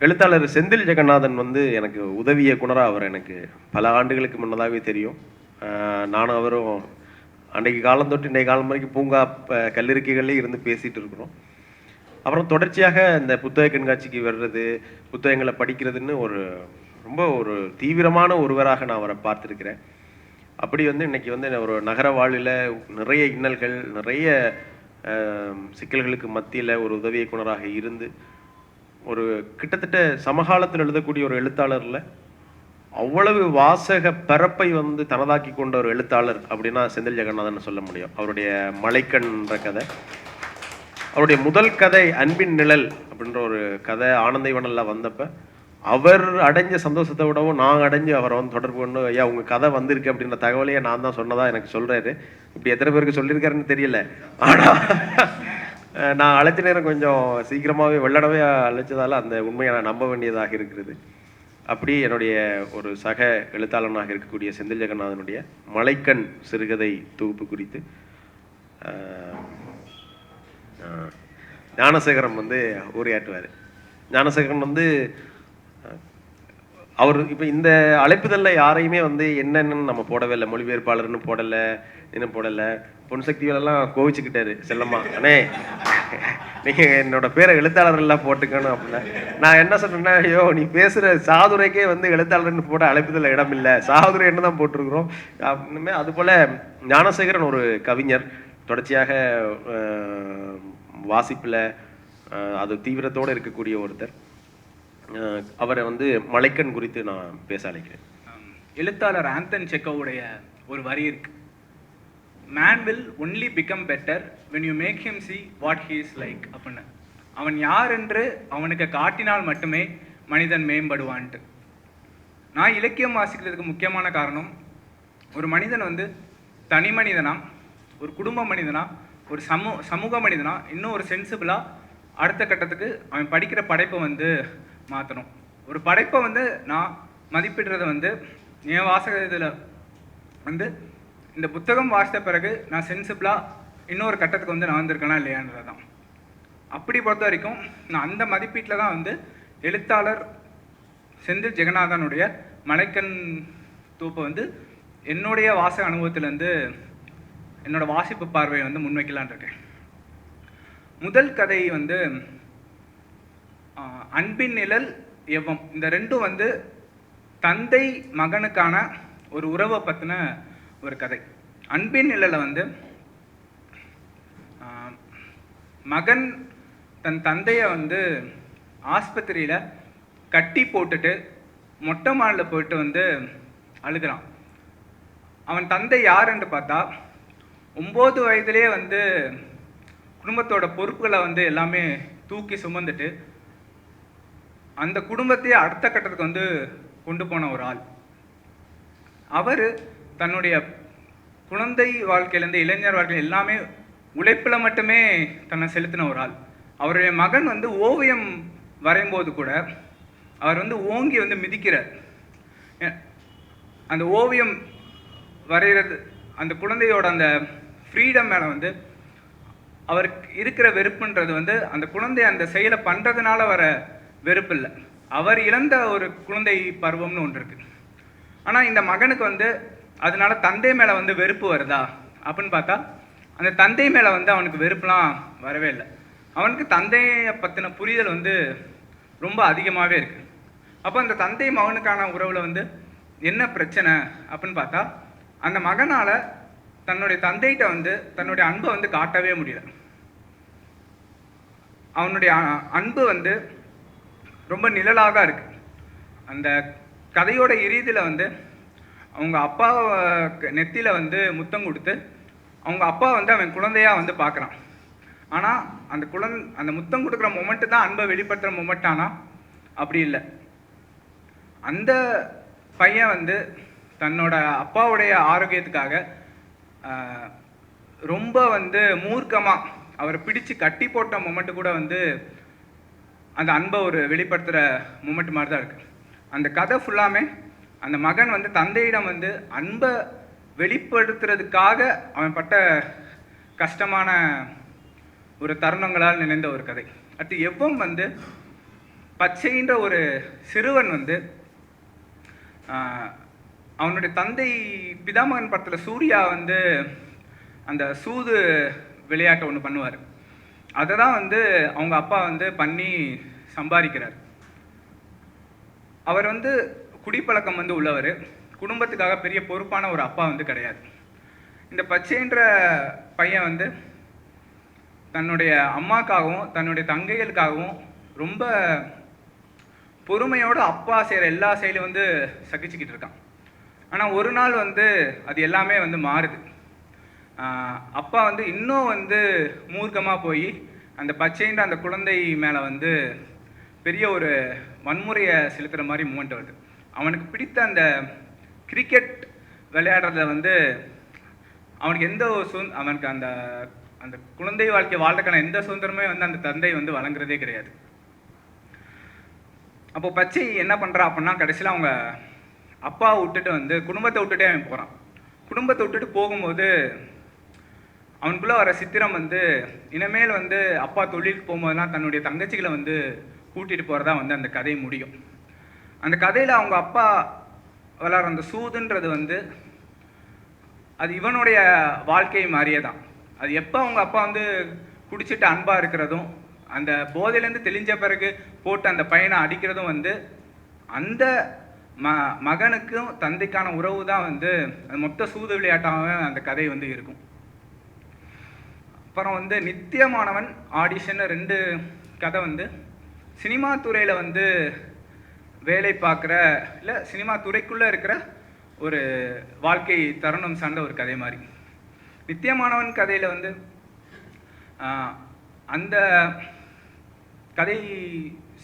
எழுத்தாளர் செந்தில் ஜெகநாதன் வந்து எனக்கு உதவி இயக்குனராக அவர் எனக்கு பல ஆண்டுகளுக்கு முன்னதாகவே தெரியும். நானும் அவரும் அன்றைக்கு காலம் தொட்டு இன்றைய காலம் வரைக்கும் பூங்கா ப- கல்லிருக்கைகள்லேயே இருந்து பேசிகிட்டு இருக்கிறோம். அப்புறம் தொடர்ச்சியாக இந்த புத்தக கண்காட்சிக்கு வர்றது புத்தகங்களை படிக்கிறதுன்னு ஒரு ரொம்ப ஒரு தீவிரமான ஒருவராக நான் அவரை பார்த்துருக்கிறேன். அப்படி வந்து இன்றைக்கி வந்து ஒரு நகர வாழ்வில் நிறைய இன்னல்கள் நிறைய சிக்கல்களுக்கு மத்தியில் ஒரு உதவி இயக்குனராக இருந்து ஒரு கிட்டத்தட்ட சமகாலத்தில் எழுதக்கூடிய ஒரு எழுத்தாளர்ல அவ்வளவு வாசக பரப்பை வந்து தனதாக்கி கொண்ட ஒரு எழுத்தாளர் அப்படின்னா செந்தில் ஜெகநாதன் சொல்ல முடியும். அவருடைய மலைக்கண்ன்ற கதை அவருடைய முதல் கதை அன்பின் நிழல் அப்படின்ற ஒரு கதை ஆனந்த இவனல்ல வந்தப்ப அவர் அடைஞ்ச சந்தோஷத்தை விடவும் நான் அடைஞ்சு அவரை வந்து தொடர்பு கொண்டு ஐயா உங்க கதை வந்திருக்கு அப்படின்ற தகவலையே நான் தான் சொன்னதா எனக்கு சொல்றாரு. இப்படி எத்தனை பேருக்கு சொல்லியிருக்காருன்னு தெரியல. ஆனா நான் அழைச்ச நேரம் கொஞ்சம் சீக்கிரமாகவே வெள்ளடவே அழைச்சதால் அந்த உண்மையை நான் நம்ப வேண்டியதாக இருக்கிறது. அப்படி என்னுடைய ஒரு சக எழுத்தாளனாக இருக்கக்கூடிய செந்தில் ஜெகநாதனுடைய மலைக்கண் சிறுகதை தொகுப்பு குறித்து ஞானசேகரன் ஞானசேகரம் வந்து உரையாற்றுவார் ஞானசேகரன் வந்து அவர் இப்போ இந்த அழைப்புதலில் யாரையுமே வந்து என்னென்னு நம்ம போடவே இல்லை. மொழிபெயர்ப்பாளர்னு போடலை இன்னும் போடலை. பொன் சக்திகளெல்லாம் கோவிச்சுக்கிட்டாரு செல்லம்மா. அண்ணே நீங்கள் என்னோட பேரை எழுத்தாளரெல்லாம் போட்டுக்கணும் அப்படின்னா. நான் என்ன சொன்னேன்னா ஐயோ நீ பேசுகிற சாதுரைக்கே வந்து எழுத்தாளர்னு போட அழைப்புதல் இடம் இல்லை. சாதுரை என்ன தான் போட்டிருக்கிறோம்? அப்படின்னுமே அதுபோல் ஞானசேகரன் ஒரு கவிஞர். தொடர்ச்சியாக வாசிப்பில் அது தீவிரத்தோடு இருக்கக்கூடிய ஒருத்தர். அவரை வந்து மலைக்கண் குறித்து நான் பேச அழைக்கிறேன். எழுத்தாளர் ஆந்தன் செக்கோவுடைய ஒரு வரி இருக்கு. Man will only become better when you make him see what he is like அப்படின்னு. அவன் யார் என்று அவனுக்கு காட்டினால் மட்டுமே மனிதன் மேம்படுவான்ட்டு. நான் இலக்கியம் வாசிக்கிறதுக்கு முக்கியமான காரணம் ஒரு மனிதன் வந்து தனி மனிதனா ஒரு குடும்ப மனிதனா ஒரு சமூ சமூக மனிதனா இன்னும் ஒரு சென்சிபிளாக அடுத்த கட்டத்துக்கு அவன் படிக்கிற படைப்பை வந்து மாற்றணும் ஒரு படைப்பை வந்து நான் மதிப்பிடுறத வந்து என் வாசக இதில் வந்து இந்த புத்தகம் வாசித்த பிறகு நான் சென்சிபிளாக இன்னொரு கட்டத்துக்கு வந்து நான் வந்திருக்கேனா இல்லையான்றது தான் அப்படி பொறுத்த வரைக்கும் நான் அந்த மதிப்பீட்டில் தான் வந்து எழுத்தாளர் செந்தில் ஜெகநாதனுடைய மலைக்கண் தூப்பை வந்து என்னுடைய வாசக அனுபவத்திலேருந்து என்னோட வாசிப்பு பார்வையை வந்து முன்வைக்கலான் இருக்கேன். முதல் கதை வந்து அன்பின் நிழல் எவ்வம். இந்த ரெண்டும் வந்து தந்தை மகனுக்கான ஒரு உறவை பற்றின ஒரு கதை. அன்பின் நிழலை வந்து மகன் தன் தந்தையை வந்து ஆஸ்பத்திரியில் கட்டி போட்டுட்டு மொட்டை மாடில் போயிட்டு வந்து அழுகிறான். அவன் தந்தை யாருன்னு பார்த்தா ஒம்பது வயதிலேயே வந்து குடும்பத்தோட பொறுப்புகளை வந்து எல்லாமே தூக்கி சுமந்துட்டு அந்த குடும்பத்தையே அடுத்த கட்டத்துக்கு வந்து கொண்டு போன ஒரு ஆள். அவர் தன்னுடைய குழந்தை வாழ்க்கையிலேருந்து இளைஞர் வாழ்க்கையில் எல்லாமே உழைப்பில் மட்டுமே தன்னை செலுத்தின ஒரு ஆள். அவருடைய மகன் வந்து ஓவியம் வரையும்போது கூட அவர் வந்து ஓங்கி வந்து மிதிக்கிறார். அந்த ஓவியம் வரைகிறது அந்த குழந்தையோட அந்த ஃப்ரீடம் மேலே வந்து அவருக்கு இருக்கிற வெறுப்புன்றது வந்து அந்த குழந்தை அந்த செயலை பண்ணுறதுனால வர வெறுப்பு இல்லை. அவர் இழந்த ஒரு குழந்தை பருவம்னு ஒன்று இருக்கு. ஆனால் இந்த மகனுக்கு வந்து அதனால தந்தை மேலே வந்து வெறுப்பு வருதா? அப்படின்னு பார்த்தா அந்த தந்தை மேலே வந்து அவனுக்கு வெறுப்புலாம் வரவே இல்லை. அவனுக்கு தந்தையை பற்றின புரிதல் வந்து ரொம்ப அதிகமாகவே இருக்கு. அப்போ அந்த தந்தை மகனுக்கான உறவில் வந்து என்ன பிரச்சனை? அப்படின்னு பார்த்தா அந்த மகனால் தன்னுடைய தந்தைகிட்ட வந்து தன்னுடைய அன்பை வந்து காட்டவே முடியல. அவனுடைய அன்பு வந்து ரொம்ப நிழலாக இருக்குது இருக்கு. அந்த கதையோட இறுதியில் வந்து அவங்க அப்பா நெத்தியில் வந்து முத்தம் கொடுத்து அவங்க அப்பா வந்து அவன் குழந்தையாக வந்து பார்க்குறான். ஆனால் அந்த குழந் அந்த முத்தம் கொடுக்குற மொமெண்ட்டு தான் அன்பை வெளிப்படுத்துகிற மொமெண்ட் ஆனால் அப்படி இல்லை. அந்த பையன் வந்து தன்னோட அப்பாவுடைய ஆரோக்கியத்துக்காக ரொம்ப வந்து மூர்க்கமாக அவரை பிடிச்சு கட்டி போட்ட மொமெண்ட்டு கூட வந்து அந்த அன்பை ஒரு வெளிப்படுத்துகிற மூமெண்ட் மாதிரி தான் இருக்குது அந்த கதை ஃபுல்லாமே அந்த மகன் வந்து தந்தையிடம் வந்து அன்பை வெளிப்படுத்துறதுக்காக அவன் பட்ட கஷ்டமான ஒரு தருணங்களால் நினைந்த ஒரு கதை. அடுத்து எவ்வம் வந்து பச்சைன்ற ஒரு சிறுவன் வந்து அவனுடைய தந்தை பிதாமகன் படத்தில் சூர்யா வந்து அந்த சூது விளையாட்டை ஒன்று பண்ணுவார். அதை தான் வந்து அவங்க அப்பா வந்து பண்ணி சம்பாதிக்கிறார். அவர் வந்து குடிப்பழக்கம் வந்து உள்ளவர். குடும்பத்துக்காக பெரிய பொறுப்பான ஒரு அப்பா வந்து கிடையாது. இந்த பச்சைன்ற பையன் வந்து தன்னுடைய அம்மாக்காகவும் தன்னுடைய தங்கைகளுக்காகவும் ரொம்ப பொறுமையோட அப்பா செய்கிற எல்லா செயலும் வந்து சகிச்சுக்கிட்டு இருக்கான். ஆனால் ஒரு நாள் வந்து அது எல்லாமே வந்து மாறுது. அப்பா வந்து இன்னும் வந்து மூர்க்கமாக போய் அந்த பச்சைன்ற அந்த குழந்தை மேலே வந்து பெரிய ஒரு வன்முறையை செலுத்துகிற மாதிரி மூமெண்ட் வருது. அவனுக்கு பிடித்த அந்த கிரிக்கெட் விளையாடுறத வந்து அவனுக்கு எந்த ஒரு சுதந் அவனுக்கு அந்த அந்த குழந்தை வாழ்க்கை வாழ்றதுக்கான எந்த சுதந்திரமே வந்து அந்த தந்தை வந்து வழங்குறதே கிடையாது. அப்போ பச்சை என்ன பண்ணுறான் அப்படின்னா கடைசியில் அவங்க அப்பாவை விட்டுட்டு வந்து குடும்பத்தை விட்டுட்டே அவன் போகிறான் குடும்பத்தை விட்டுட்டு போகும்போது அவனுக்குள்ளே வர சித்திரம் வந்து இனிமேல் வந்து அப்பா தொழிலுக்கு போகும்போதெல்லாம் தன்னுடைய தங்கச்சிகளை வந்து கூட்டிகிட்டு போகிறதா வந்து அந்த கதை முடியும். அந்த கதையில் அவங்க அப்பா விளாட்ற அந்த சூதுன்றது வந்து அது இவனுடைய வாழ்க்கை மாதிரியே தான். அது எப்போ அவங்க அப்பா வந்து குடிச்சிட்டு அன்பாக இருக்கிறதும் அந்த போதையிலேருந்து தெளிஞ்ச பிறகு போட்டு அந்த பையனை அடிக்கிறதும் வந்து அந்த ம மகனுக்கும் தந்தைக்கான உறவு தான் வந்து அது மொத்த சூது விளையாட்டாக அந்த கதை வந்து இருக்கும். அப்புறம் வந்து நித்தியமானவன் ஆடிஷன் ரெண்டு கதை வந்து. சினிமா துறையில் வந்து வேலை பார்க்குற இல்லை சினிமா துறைக்குள்ளே இருக்கிற ஒரு வாழ்க்கை தருணம் சார்ந்த ஒரு கதை மாதிரி. நித்தியமானவன் கதையில் வந்து அந்த கதை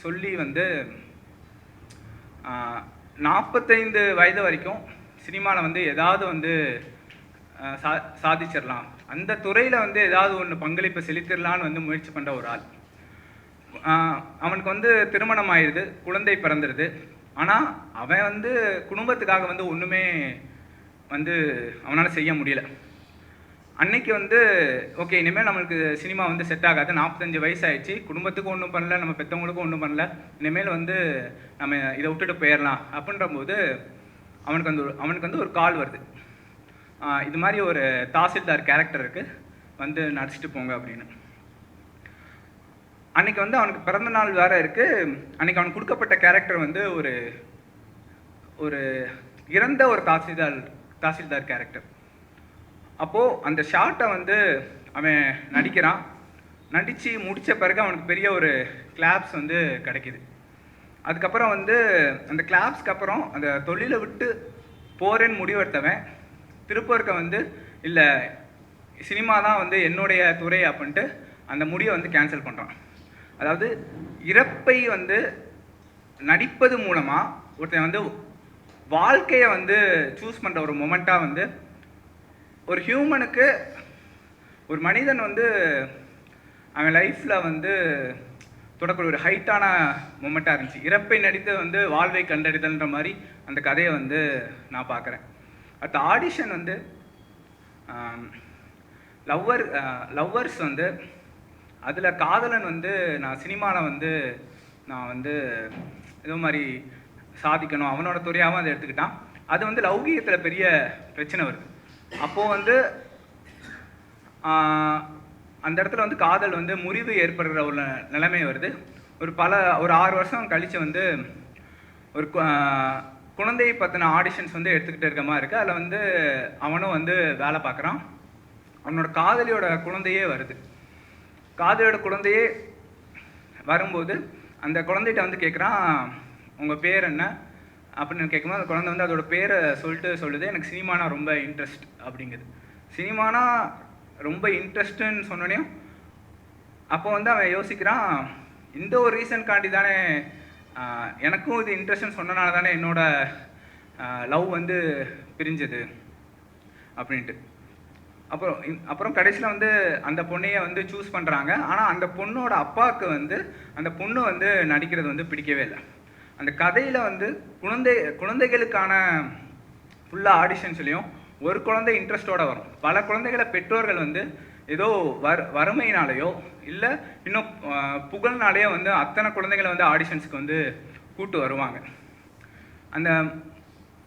சொல்லி வந்து நாற்பத்தைந்து வயது வரைக்கும் சினிமாவில் வந்து ஏதாவது வந்து சா சாதிச்சிடலாம். அந்த துறையில் வந்து ஏதாவது ஒன்று பங்களிப்பு செலுத்திடலான்னு வந்து முயற்சி பண்ணுற ஒரு ஆள். அவனுக்கு வந்து திருமணம் ஆயிடுது குழந்தை பிறந்துடுது ஆனால் அவன் வந்து குடும்பத்துக்காக வந்து ஒன்றுமே வந்து அவனால் செய்ய முடியல. அன்னைக்கு வந்து ஓகே இனிமேல் நம்மளுக்கு சினிமா வந்து செட் ஆகாது. நாற்பத்தஞ்சு வயசு ஆயிடுச்சு குடும்பத்துக்கும் ஒன்றும் பண்ணல நம்ம பெற்றவங்களுக்கும் ஒன்றும் பண்ணல. இனிமேல் வந்து நம்ம இதை விட்டுட்டு போயிடலாம் அப்படின்ற போது அவனுக்கு வந்து ஒரு- அவனுக்கு வந்து ஒரு கால் வருது. இது மாதிரி ஒரு தாசில்தார் கேரக்டர் இருக்குது வந்து நடிச்சிட்டு போங்க அப்படின்னு. அன்னைக்கு வந்து அவனுக்கு பிறந்த நாள் வேற இருக்கு. அன்னைக்கு அவனுக்கு கொடுக்கப்பட்ட கேரக்டர் வந்து ஒரு ஒரு இறந்த ஒரு தாசில்தார் தாசில்தார் கேரக்டர் அப்போது அந்த ஷார்ட்டை வந்து அவன் நடிக்கிறான். நடித்து முடித்த பிறகு அவனுக்கு பெரிய ஒரு கிளாப்ஸ் வந்து கிடைக்கிது. அதுக்கப்புறம் வந்து அந்த கிளாப்ஸ்க்கு அப்புறம் அந்த தொழிலை விட்டு போகிறேன்னு முடிவெடுத்தவன் திருப்பூருக்கு வந்து இல்லை சினிமா தான் வந்து என்னுடைய துறை அப்படின்ட்டு அந்த முடிவை வந்து கேன்சல் பண்ணுறான் அதாவது இறப்பை வந்து நடிப்பது மூலமாக ஒருத்தன் வந்து வாழ்க்கையை வந்து சூஸ் பண்ணுற ஒரு மொமெண்ட்டாக வந்து ஒரு ஹியூமனுக்கு ஒரு மனிதன் வந்து அவன் லைஃப்பில் வந்து தொடக்கூடிய ஒரு ஹைட்டான மொமெண்ட்டாக இருந்துச்சு. இறப்பை நடித்து வந்து வாழ்வை கண்டறிதல்ன்ற மாதிரி அந்த கதையை வந்து நான் பார்க்குறேன். அடுத்த ஆடிஷன் வந்து um, லவ்வர் லவ்வர்ஸ் uh, வந்து அதில் காதலன் வந்து நான் சினிமாவில் வந்து நான் வந்து இதோ மாதிரி சாதிக்கணும் அவனோட துறையாகவும் அதை எடுத்துக்கிட்டான். அது வந்து லௌகீகத்தில் பெரிய பிரச்சனை வருது. அப்போது வந்து அந்த இடத்துல வந்து காதல் வந்து முறிவு ஏற்படுற ஒரு நிலைமை வருது. ஒரு பல ஒரு ஆறு வருஷம் கழித்து வந்து ஒரு கு- குழந்தை பற்றின ஆடிஷன்ஸ் வந்து எடுத்துக்கிட்டு இருக்க மாதிரி இருக்குது அதில் வந்து அவனும் வந்து வேலை பார்க்குறான். அவனோட காதலியோட குழந்தையே வருது. காதலியோட குழந்தையே வரும்போது அந்த குழந்தைகிட்ட வந்து கேட்குறான் உங்கள் பேர் என்ன? அப்படின்னு கேட்கும்போது அந்த குழந்தை வந்து அதோட பேரை சொல்லிட்டு சொல்லுது. எனக்கு சினிமானா ரொம்ப இன்ட்ரெஸ்ட் அப்படிங்குது. சினிமானா ரொம்ப இன்ட்ரெஸ்ட்டுன்னு சொன்னோடனே அப்போ வந்து அவன் யோசிக்கிறான் இந்த ஒரு ரீசன்காண்டி தானே எனக்கும் இது இன்ட்ரெஸ்ட்னு சொன்னனால தானே என்னோட லவ் வந்து பிரிஞ்சது அப்படின்ட்டு. அப்புறம் அப்புறம் கடைசியில் வந்து அந்த பொண்ணையை வந்து சூஸ் பண்ணுறாங்க ஆனால் அந்த பொண்ணோட அப்பாவுக்கு வந்து அந்த பொண்ணு வந்து நடிக்கிறது வந்து பிடிக்கவே இல்லை. அந்த கதையில் வந்து குழந்தை குழந்தைகளுக்கான ஃபுல்லாக ஆடிஷன்ஸ்லையும் ஒரு குழந்தை இன்ட்ரெஸ்டோடு வரும். பல குழந்தைகளை பெற்றோர்கள் வந்து ஏதோ வர் வறுமையினாலேயோ இல்லை இன்னும் புகழ்னாலேயோ வந்து அத்தனை குழந்தைகளை வந்து ஆடிஷன்ஸ்க்கு வந்து கூட்டு வருவாங்க. அந்த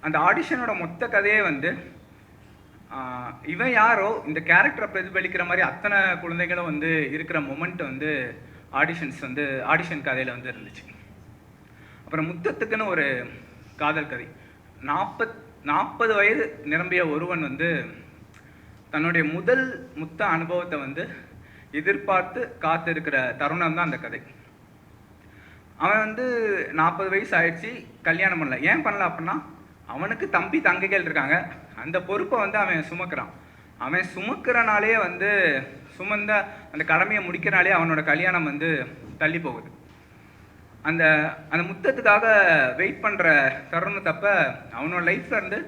அந்த ஆடிஷனோட மொத்த கதையே வந்து இவன் யாரோ இந்த கேரக்டரை பிரதிபலிக்கிற மாதிரி அத்தனை குழந்தைகளும் வந்து இருக்கிற மொமெண்ட் வந்து ஆடிஷன்ஸ் வந்து ஆடிஷன் கதையில் வந்து இருந்துச்சு. அப்புறம் முத்தத்துக்குன்னு ஒரு காதல் கதை. நாற்பத் நாற்பது வயது நிரம்பிய ஒருவன் வந்து தன்னுடைய முதல் முத்த அனுபவத்தை வந்து எதிர்பார்த்து காத்திருக்கிற தருணம் தான் அந்த கதை. அவன் வந்து நாற்பது வயசு ஆயிடுச்சு கல்யாணம் பண்ணல. ஏன் பண்ணல அப்படின்னா அவனுக்கு தம்பி தங்கைகள் இருக்காங்க. அந்த பொறுப்பை வந்து அவன் சுமக்கிறான். அவன் சுமக்கிறனாலே வந்து சுமந்த அந்த கடமையை முடிக்கிறனாலே அவனோட கல்யாணம் வந்து தள்ளி போகுது. அந்த அந்த முத்தத்துக்காக வெயிட் பண்ணுற தருணத்தப்ப அவனோட லைஃப்ல இருந்து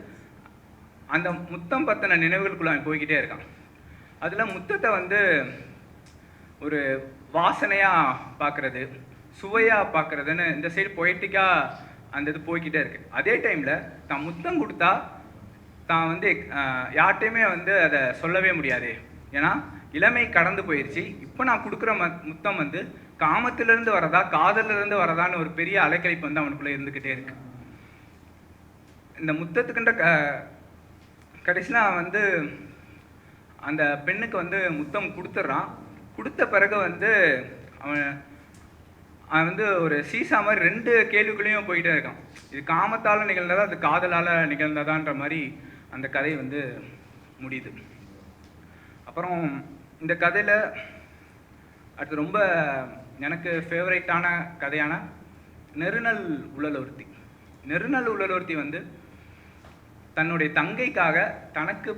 அந்த முத்தம் பத்தின நினைவுகளுக்குள்ள அவன் போய்கிட்டே இருக்கான். அதில் முத்தத்தை வந்து ஒரு வாசனையாக பார்க்குறது சுவையாக பார்க்குறதுன்னு இந்த சைடு பொயட்டிக்காக அந்த இது போய்கிட்டே இருக்கு. அதே டைமில் தான் முத்தம் கொடுத்தா தான் வந்து யார்கிட்டையுமே வந்து அதை சொல்லவே முடியாது. ஏன்னா இளமை கடந்து போயிடுச்சு இப்போ நான் கொடுக்குற ம முத்தம் வந்து காமத்திலிருந்து வரதா காதலிருந்து வரதான்னு ஒரு பெரிய அலைக்கழிப்பு வந்து அவனுக்குள்ளே இருந்துக்கிட்டே இருக்கு. இந்த முத்தத்துக்குன்ற க கடைசியில் அவன் வந்து அந்த பெண்ணுக்கு வந்து முத்தம் கொடுத்துட்றான். கொடுத்த பிறகு வந்து அவன் அவன் வந்து ஒரு சீசா மாதிரி ரெண்டு கேள்விக்குள்ளேயும் போயிட்டே இருக்கான். இது காமத்தால் நிகழ்ந்ததா அது காதலால் நிகழ்ந்ததான்ற மாதிரி அந்த கதை வந்து முடியுது. அப்புறம் இந்த கதையில் அடுத்து ரொம்ப எனக்கு ஃபேவரட்டான கதையான நெருநல் உழலொருத்தி நெருநல் உழலொருத்தி வந்து தன்னுடைய தங்கைக்காக தனக்கு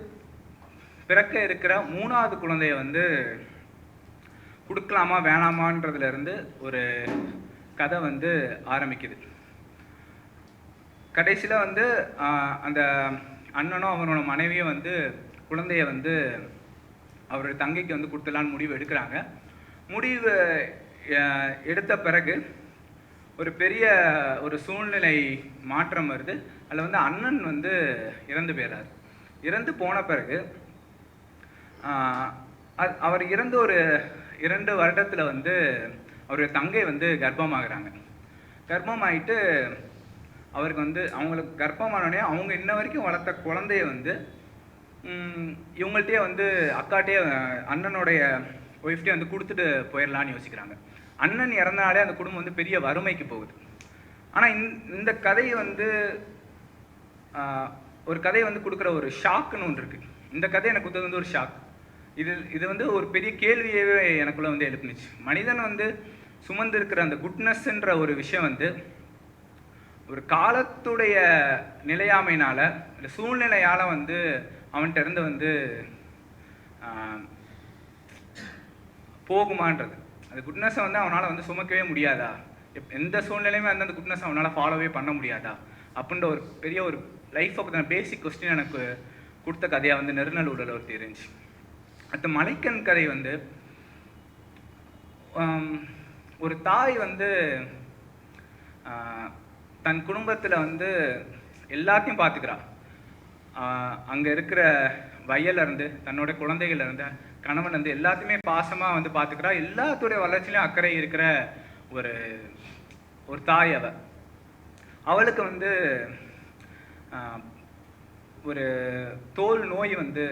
பிறக்க இருக்கிற மூணாவது குழந்தைய வந்து கொடுக்கலாமா வேணாமான்றதுல இருந்து ஒரு கதை வந்து ஆரம்பிக்குது. கடைசியில் வந்து அந்த அண்ணனும் அவனோட மனைவியும் வந்து குழந்தைய வந்து அவருடைய தங்கைக்கு வந்து கொடுத்துடலான்னு முடிவு எடுக்கிறாங்க. முடிவு எடுத்த பிறகு ஒரு பெரிய ஒரு சூழ்நிலை மாற்றம் வருது. அதில் வந்து அண்ணன் வந்து இறந்து போயிறார். இறந்து போன பிறகு அவர் இறந்து ஒரு இரண்டு வருடத்தில் வந்து அவருடைய தங்கை வந்து கர்ப்பமாகறாங்க. கர்ப்பமாயிட்டு அவருக்கு வந்து அவங்களுக்கு கர்ப்பமானோடனே அவங்க இன்ன வரைக்கும் வளர்த்த குழந்தைய வந்து இவங்கள்ட்டே இவங்கள்ட்டயே வந்து அக்காட்டே அண்ணனுடைய ஒய்ஃப்டே வந்து கொடுத்துட்டு போயிடலான்னு யோசிக்கிறாங்க. அண்ணன் இறந்தனாலே அந்த குடும்பம் வந்து பெரிய வறுமைக்கு போகுது. ஆனால் இந்த கதை வந்து ஒரு கதை வந்து கொடுக்குற ஒரு ஷாக்குன்னு ஒன்று இருக்கு. இந்த கதை எனக்கு கொடுத்தது வந்து ஒரு ஷாக். இது இது வந்து ஒரு பெரிய கேள்வியவே எனக்குள்ள வந்து எழுப்புனுச்சு. மனிதன் வந்து சுமந்து இருக்கிற அந்த குட்னஸ்ன்ற ஒரு விஷயம் வந்து ஒரு காலத்துடைய நிலையாமையினால் இல்லை சூழ்நிலையால் வந்து அவன்கிட்ட இருந்து வந்து போகுமான்றது. அந்த குட்னஸை வந்து அவனால் வந்து சுமக்கவே முடியாதா? எப்- எந்த சூழ்நிலையுமே வந்து அந்த குட்னஸ் அவனால் ஃபாலோவே பண்ண முடியாதா? அப்படின்ற ஒரு பெரிய ஒரு லைஃப்பை பற்றின பேசிக் கொஸ்டின் எனக்கு கொடுத்த கதையாக வந்து நெருநல் உடல் ஒருத்தி இருந்துச்சு. அடுத்த மலைக்கண் கதை வந்து ஒரு தாய் வந்து தன் குடும்பத்தில் வந்து எல்லாத்தையும் பார்த்துக்கிறா அங்கே இருக்கிற வயல்ல தன்னோட குழந்தைகள்லேருந்து கணவன் வந்து எல்லாத்தையுமே பாசமாக வந்து பார்த்துக்கிறா எல்லாத்துடைய வளர்ச்சியிலையும் அக்கறை இருக்கிற ஒரு ஒரு தாய் அவ. அவளுக்கு வந்து ஒரு தோல் நோய் வந்து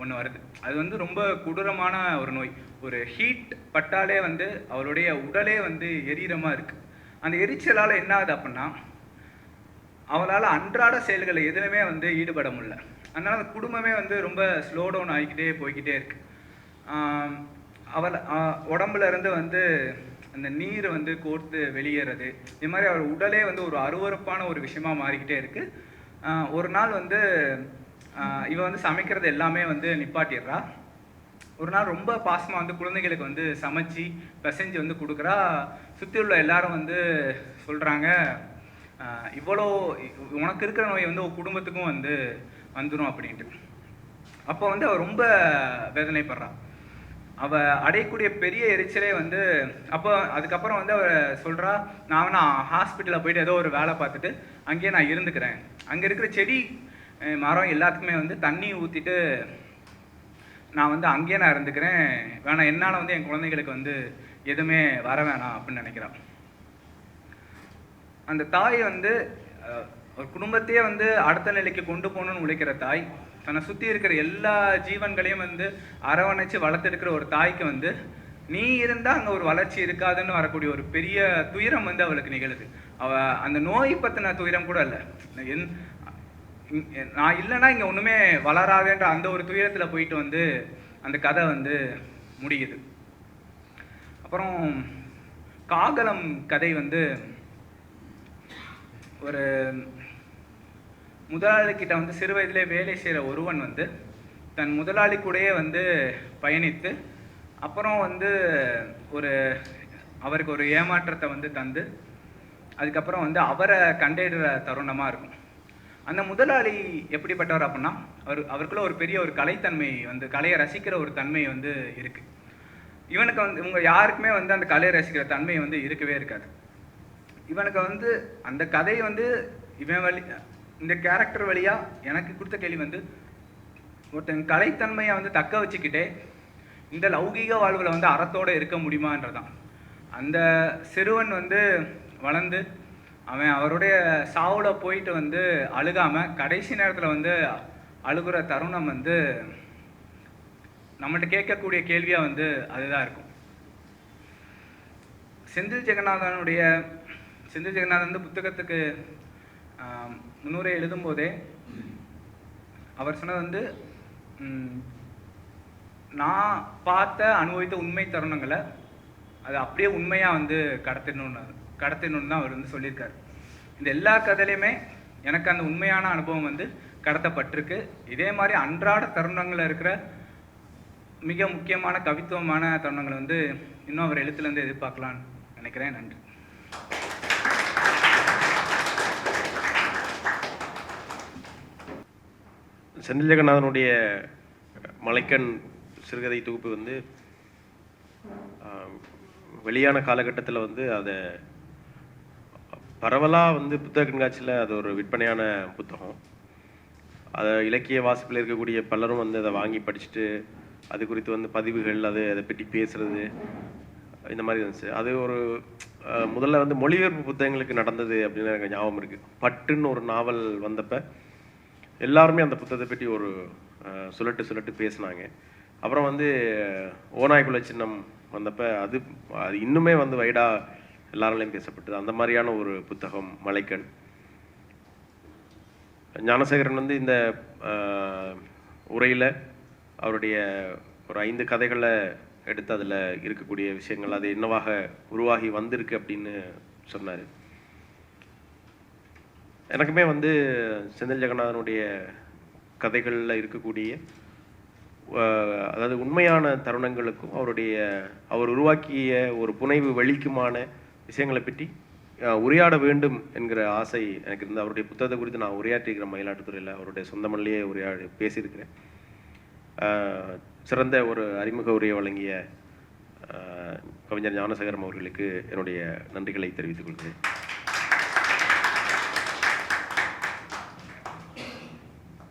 ஒன்று வருது. அது வந்து ரொம்ப கொடூரமான ஒரு நோய். ஒரு ஹீட் பட்டாலே வந்து அவளுடைய உடலே வந்து எரியறமா இருக்கு. அந்த எரிச்சலால் என்ன ஆகுது அப்படின்னா அவளால் அன்றாட செயல்களை எதுலையுமே வந்து ஈடுபட முடியல. அதனால் அந்த குடும்பமே வந்து ரொம்ப ஸ்லோ டவுன் ஆகிக்கிட்டே போய்க்கிட்டே இருக்குது அவர் உடம்புல இருந்து வந்து அந்த நீர் வந்து கோர்த்து வெளியேறது. இது மாதிரி அவர் உடலே வந்து ஒரு அருவருப்பான ஒரு விஷயமா மாறிக்கிட்டே இருக்கு. ஒரு நாள் வந்து இவ வந்து சமைக்கிறது எல்லாமே வந்து நிப்பாட்டிடுறா. ஒரு நாள் ரொம்ப பாசமாக வந்து குழந்தைகளுக்கு வந்து சமைச்சு பிசைஞ்சு வந்து கொடுக்குறா. சுற்றி உள்ள எல்லாரும் வந்து சொல்கிறாங்க இவ்வளோ உனக்கு இருக்கிற நோய் வந்து உன் குடும்பத்துக்கும் வந்து வந்துடும் அப்படின்ட்டு. அப்போ வந்து அவள் ரொம்ப வேதனைப்படுறான் அவ அடையக்கூடிய பெரிய எரிச்சலே வந்து அப்போ அதுக்கப்புறம் வந்து அவ சொல்றா நான் நான் ஹாஸ்பிட்டலில் போயிட்டு ஏதோ ஒரு வேலை பார்த்துட்டு அங்கேயே நான் இருந்துக்கிறேன். அங்கே இருக்கிற செடி மரம் எல்லாத்துக்குமே வந்து தண்ணி ஊற்றிட்டு நான் வந்து அங்கேயே நான் இருந்துக்கிறேன். வேணாம் என்னால் வந்து என் குழந்தைகளுக்கு வந்து எதுவுமே வர வேணாம் அப்படின்னு நினைக்கிறான் அந்த தாய் வந்து ஒரு குடும்பத்தையே வந்து அடுத்த நிலைக்கு கொண்டு போகணும்னு உழைக்கிற தாய் தன்னை சுற்றி இருக்கிற எல்லா ஜீவன்களையும் வந்து அரவணைச்சு வளர்த்தெடுக்கிற ஒரு தாய்க்கு வந்து நீ இருந்தால் அங்கே ஒரு வளர்ச்சி இருக்காதுன்னு வரக்கூடிய ஒரு பெரிய துயரம் வந்து அவளுக்கு நிகழுது. அவ அந்த நோய் பற்றின துயரம் கூட இல்லை. என் நான் இல்லைன்னா இங்கே ஒன்றுமே வளராதேன்ற அந்த ஒரு துயரத்தில் போயிட்டு வந்து அந்த கதை வந்து முடியுது. அப்புறம் காகலம் கதை வந்து ஒரு முதலாளிக்கிட்ட வந்து சிறு வயதிலே வேலை செய்கிற ஒருவன் வந்து தன் முதலாளி கூடயே வந்து பயணித்து அப்புறம் வந்து ஒரு அவருக்கு ஒரு ஏமாற்றத்தை வந்து தந்து அதுக்கப்புறம் வந்து அவரை கண்டறிகிற தருணமாக இருக்கும். அந்த முதலாளி எப்படிப்பட்டவர் அப்படின்னா அவர் அவருக்குள்ள ஒரு பெரிய ஒரு கலைத்தன்மை வந்து கலையை ரசிக்கிற ஒரு தன்மை வந்து இருக்கு. இவனுக்கு வந்து இவங்க யாருக்குமே வந்து அந்த கலையை ரசிக்கிற தன்மை வந்து இருக்கவே இருக்காது. இவனுக்கு வந்து அந்த கதை வந்து இவன் வழி இந்த கேரக்டர் வழியாக எனக்கு கொடுத்த கேள்வி வந்து ஒருத்தன் கலைத்தன்மையை வந்து தக்க வச்சுக்கிட்டே இந்த லௌகீக வாழ்வில் வந்து அறத்தோட இருக்க முடியுமான்றதான். அந்த சிறுவன் வந்து வளர்ந்து அவன் அவருடைய சாவில் போயிட்டு வந்து அழுகாமல் கடைசி நேரத்தில் வந்து அழுகுற தருணம் வந்து நம்மகிட்ட கேட்கக்கூடிய கேள்வியாக வந்து அதுதான் இருக்கும். செந்தில் ஜெகநாதனுடைய செந்தில் ஜெகநாதன் வந்து புத்தகத்துக்கு முன்னூரை எழுதும்போதே அவர் சொன்னது வந்து நான் பார்த்த அனுபவித்த உண்மை தருணங்களை அது அப்படியே உண்மையாக வந்து கடத்திடணும்னு கடத்திடணும்னு தான் அவர் வந்து சொல்லியிருக்கார். இந்த எல்லா கதையிலையுமே எனக்கு அந்த உண்மையான அனுபவம் வந்து கடத்தப்பட்டிருக்கு. இதே மாதிரி அன்றாட தருணங்களில் இருக்கிற மிக முக்கியமான கவித்துவமான தருணங்களை வந்து இன்னும் அவர் எழுத்துலேருந்து எதிர்பார்க்கலான்னு நினைக்கிறேன். நன்றி. செந்தில் ஜெகநாதனுடைய மலைக்கண் சிறுகதை தொகுப்பு வந்து வெளியான காலகட்டத்தில் வந்து அதை பரவலாக வந்து புத்தக கண்காட்சியில் அது ஒரு விற்பனையான புத்தகம். அதை இலக்கிய வாசிப்பில் இருக்கக்கூடிய பலரும் வந்து அதை வாங்கி படிச்சுட்டு அது குறித்து வந்து பதிவுகள் அது அதை பற்றி பேசுறது இந்த மாதிரி இருந்துச்சு. அது ஒரு முதல்ல வந்து மொழிபெயர்ப்பு புத்தகங்களுக்கு நடந்தது அப்படின்னு எனக்கு ஞாபகம் இருக்குது பட்டுன்னு ஒரு நாவல் வந்தப்போ எல்லாருமே அந்த புத்தகத்தை பற்றி ஒரு சுழட்டு சுழட்டு பேசினாங்க. அப்புறம் வந்து ஓநாய்குல சின்னம் வந்தப்ப அது அது இன்னுமே வந்து வைடா எல்லாராலையும் பேசப்பட்டது. அந்த மாதிரியான ஒரு புத்தகம் மலைக்கண். ஞானசேகரன் வந்து இந்த உரையில் அவருடைய ஒரு ஐந்து கதைகளை எடுத்து அதில் இருக்கக்கூடிய விஷயங்கள் அது என்னவாக உருவாகி வந்திருக்கு அப்படின்னு சொன்னார். எனக்குமே வந்து செந்தில் ஜெகநாதனுடைய கதைகளில் இருக்கக்கூடிய அதாவது உண்மையான தருணங்களுக்கும் அவருடைய அவர் உருவாக்கிய ஒரு புனைவு வெளிக்குமான விஷயங்களை பற்றி உரையாட வேண்டும் என்கிற ஆசை எனக்கு இருந்து அவருடைய புத்தகத்தை குறித்து நான் உரையாற்றிருக்கிறேன் மயிலாட்டுத்துறையில் அவருடைய சொந்த மொழியே உரையாடி பேசியிருக்கிறேன். சிறந்த ஒரு அறிமுக உரையை வழங்கிய கவிஞர் ஞானசேகரம் அவர்களுக்கு என்னுடைய நன்றிகளை தெரிவித்துக் கொள்கிறேன்.